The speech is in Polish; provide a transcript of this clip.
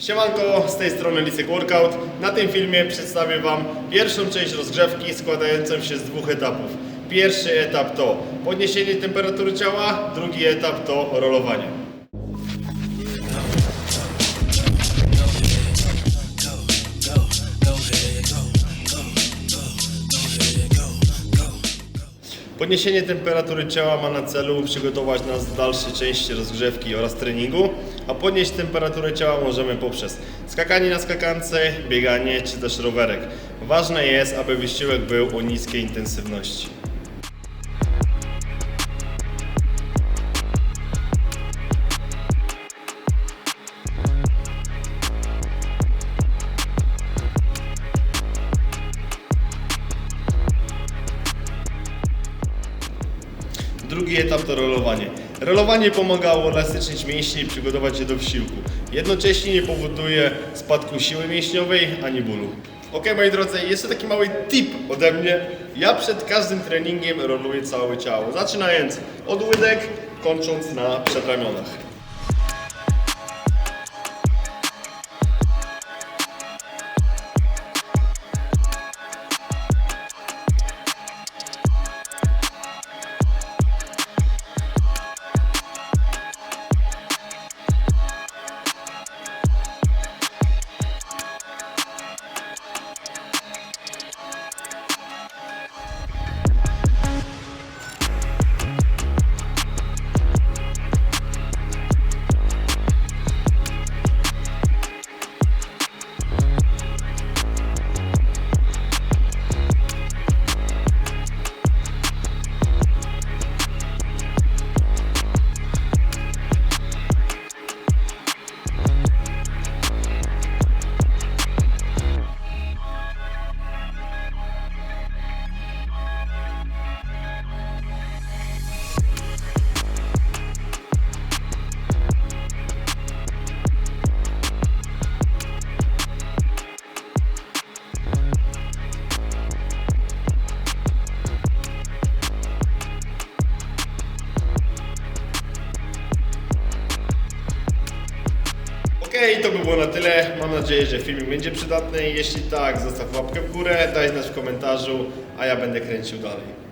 Siemanko, z tej strony Lisek Workout. Na tym filmie przedstawię Wam pierwszą część rozgrzewki składającą się z dwóch etapów. Pierwszy etap to podniesienie temperatury ciała, drugi etap to rolowanie. Podniesienie temperatury ciała ma na celu przygotować nas do dalszej części rozgrzewki oraz treningu, a podnieść temperaturę ciała możemy poprzez skakanie na skakance, bieganie czy też rowerek. Ważne jest, aby wysiłek był o niskiej intensywności. Drugi etap to rolowanie. Rolowanie pomaga uelastycznić mięśnie i przygotować je do wysiłku. Jednocześnie nie powoduje spadku siły mięśniowej ani bólu. Ok, moi drodzy, jeszcze taki mały tip ode mnie. Ja przed każdym treningiem roluję całe ciało, zaczynając od łydek, kończąc na przedramionach. Okej, to by było na tyle. Mam nadzieję, że filmik będzie przydatny. Jeśli tak, zostaw łapkę w górę, daj znać w komentarzu, a ja będę kręcił dalej.